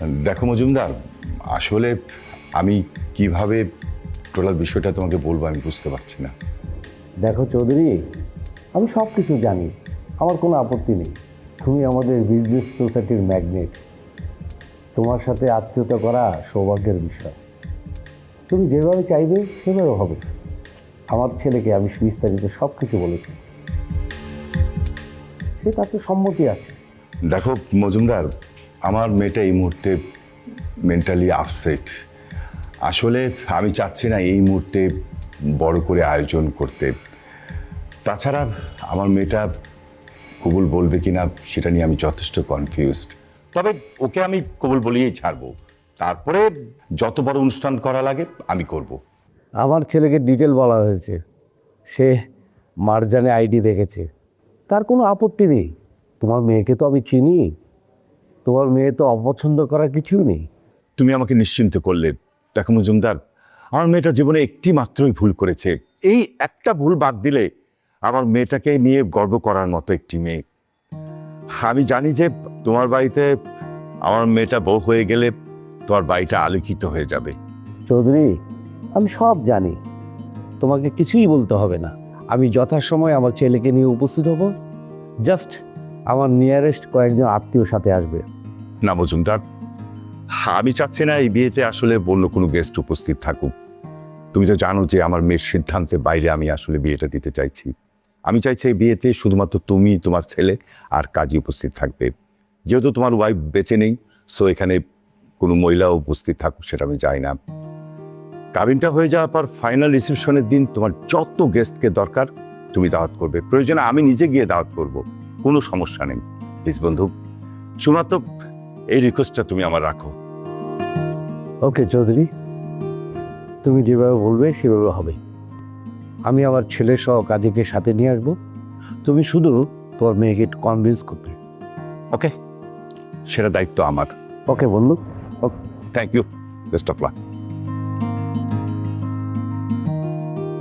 দেখো মজুমদার আসলে আমি কীভাবে টোটাল বিষয়টা তোমাকে বলব আমি বুঝতে পারছি না। দেখো চৌধুরী আমি সব কিছু জানি আমার কোনো আপত্তি নেই। তুমি আমাদের বিজনেস সোসাইটির ম্যাগনেট তোমার সাথে আত্মীয়তা করা সৌভাগ্যের বিষয়। তুমি যেভাবে চাইবে সেভাবে হবে। আমার ছেলেকে আমি বিস্তারিত সব কিছু বলেছি। সে তাতে সম্মতি আছে। দেখো মজুমদার আমার মেয়েটা এই মুহূর্তে মেন্টালি আপসেট আসলে আমি চাচ্ছি না এই মুহূর্তে বড় করে আয়োজন করতে। তাছাড়া আমার মেয়েটা কবুল বলবে কিনা সেটা নিয়ে আমি যথেষ্ট কনফিউজড তবে ওকে আমি কবুল বলিয়েই ছাড়বো। তারপরে যত বড় অনুষ্ঠান করা লাগে আমি করব। আমার ছেলেকে ডিটেল বলা হয়েছে। সে মারজানে আইডি দেখেছে। তার কোনো আপত্তি নেই। তোমার মেয়েকে তো আমি চিনি। তোমার মেয়ে তো অপছন্দ করার কিছুই নেই। তুমি আমাকে নিশ্চিন্ত করলে। দেখো মজুমদার আমার মেয়েটা জীবনে একটি মাত্রই ভুল করেছে। এই একটা ভুল বাদ দিলে আমার মেয়েটাকে নিয়ে গর্ব করার মতো একটি মেয়ে। আমি জানি যে তোমার বাড়িতে আমার মেয়েটা বউ হয়ে গেলে তোমার বাড়িটা আলোকিত হয়ে যাবে। চৌধুরী আমি সব জানি। তোমাকে কিছুই বলতে হবে না। আমি যথাসময়ে আমার ছেলেকে নিয়ে উপস্থিত হব। জাস্ট আমার নিয়ারেস্ট কয়েকজন আত্মীয় সাথে আসবে। না মজুমদার, আমি চাচ্ছি না এই বিয়েতে আসলে অন্য কোনো গেস্ট উপস্থিত থাকুক। তুমি তো জানো যে আমার মেয়ের সিদ্ধান্তের বাইরে আমি আসলে বিয়েটা দিতে চাইছি। আমি চাইছি এই বিয়েতে শুধুমাত্র তুমি, তোমার ছেলে আর কাজী উপস্থিত থাকবে। যেহেতু তোমার ওয়াইফ বেঁচে নেই সো এখানে কোনো মহিলা উপস্থিত থাকুক সেটা আমি চাই না। কাবিনটা হয়ে যাওয়ার পর ফাইনাল রিসেপশনের দিন তোমার যত গেস্টকে দরকার, তুমি দাওয়াত করবে। প্রয়োজনে আমি নিজে গিয়ে দাওয়াত করব। কোনো সমস্যা নেই। প্লিজ বন্ধু শুধুমাত্র এই রিকোয়েস্টটা তুমি আমার রাখো। ওকে চৌধুরী। তুমি যেভাবে বলবে সেভাবে হবে। আমি আমার ছেলে সহ কাজীকে সাথে নিয়ে আসব। তুমি শুধু তোমার মেয়েকে কনভিন্স করবে। ওকে সেটা দায়িত্ব আমার। ওকে বন্ধু। Okay thank you best of luck